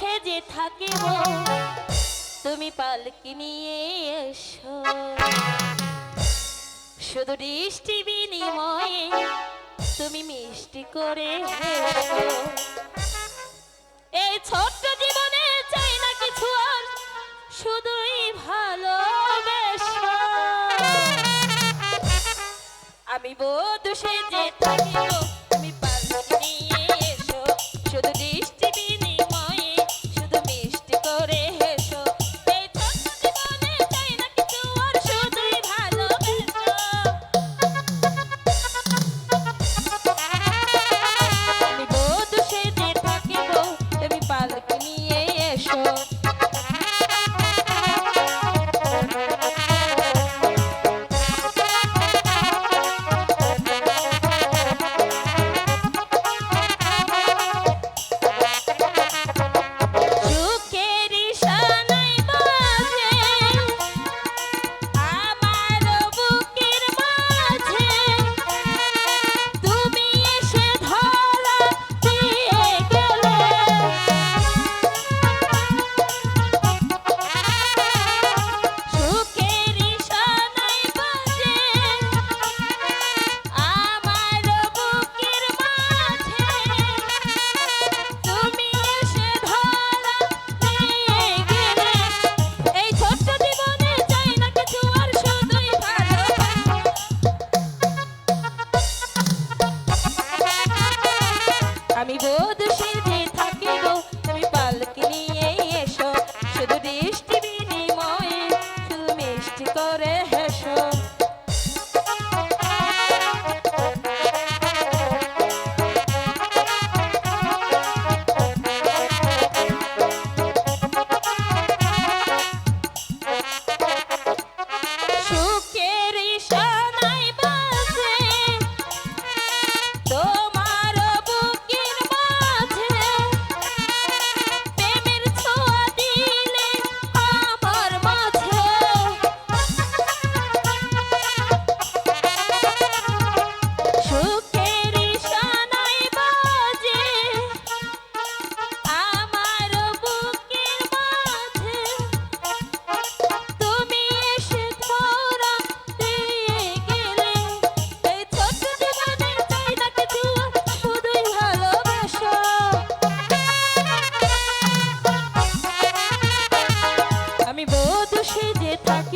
সেজে থাকিব তুমি পালকি নিয়ে এসো। শুধু দৃষ্টি বিনিময়ে তুমি মিষ্টি করে এই ছোট্ট জীবনে চাই না কিছু আর, শুধুই ভালোবেসো। আমি বধু সেজে থাকিব আমি বোধ পেয়ে Bye.